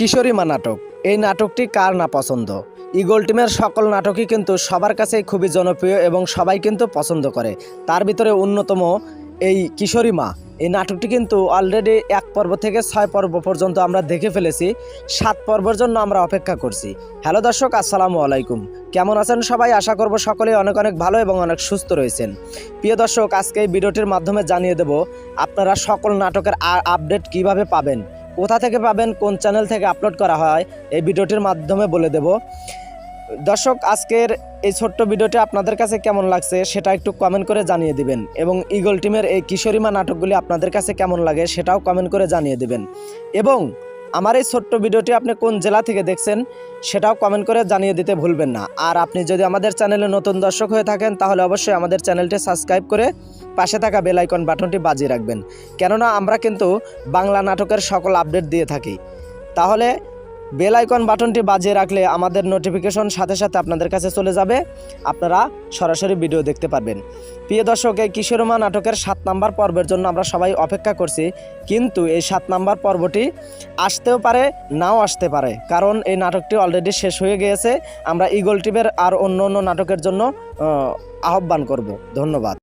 কিশোরী মা নাটক। এই নাটকটি কার না পছন্দ? ইগল টিমের সকল নাটকই কিন্তু সবার কাছেই খুবই জনপ্রিয় এবং সবাই কিন্তু পছন্দ করে। তার ভিতরে অন্যতম এই কিশোরী মা। এই নাটকটি কিন্তু অলরেডি এক পর্ব থেকে ছয় পর্ব পর্যন্ত আমরা দেখে ফেলেছি। সাত পর্বের জন্য আমরা অপেক্ষা করছি। হ্যালো দর্শক, আসসালামু আলাইকুম। কেমন আছেন সবাই? আশা করব সকলেই অনেক অনেক ভালো এবং অনেক সুস্থ রয়েছেন। প্রিয় দর্শক, আজকে এই ভিডিওটির মাধ্যমে জানিয়ে দেব, আপনারা সকল নাটকের আপডেট কীভাবে পাবেন? কোথা থেকে পাবেন, কোন চ্যানেল থেকে আপলোড করা হয়, এই ভিডিওটির মাধ্যমে বলে দেব। দর্শক, আজকের এই ছোট্ট ভিডিওটি আপনাদের কাছে কেমন লাগছে সেটা একটু কমেন্ট করে জানিয়ে দিবেন এবং ইগল টিমের এই কিশোরীমা নাটকগুলি আপনাদের কাছে কেমন লাগে সেটাও কমেন্ট করে জানিয়ে দিবেন। এবং আমার এই ছোট্ট ভিডিওটি আপনি কোন জেলা থেকে দেখছেন সেটাও কমেন্ট করে জানিয়ে দিতে ভুলবেন না। আর আপনি যদি আমাদের চ্যানেলে নতুন দর্শক হয়ে থাকেন, তাহলে অবশ্যই আমাদের চ্যানেলটি সাবস্ক্রাইব করে পাশে থাকা বেলাইকন বাটনটি বাজিয়ে রাখবেন। কেননা আমরা কিন্তু বাংলা নাটকের সকল আপডেট দিয়ে থাকি। তাহলে বেল আইকন বাটনটি বাজিয়ে রাখলে আমাদের নোটিফিকেশন সাথে সাথে আপনাদের কাছে চলে যাবে। আপনারা সরাসরি ভিডিও দেখতে পারবেন। প্রিয় দর্শক, এই কিশোরমা নাটকের সাত নাম্বার পর্বের জন্য আমরা সবাই অপেক্ষা করছি। কিন্তু এই সাত নাম্বার পর্বটি আসতেও পারে, নাও আসতে পারে। কারণ এই নাটকটি অলরেডি শেষ হয়ে গিয়েছে। আমরা ইগল টিভের আর অন্য অন্য নাটকের জন্য আহ্বান করব। ধন্যবাদ।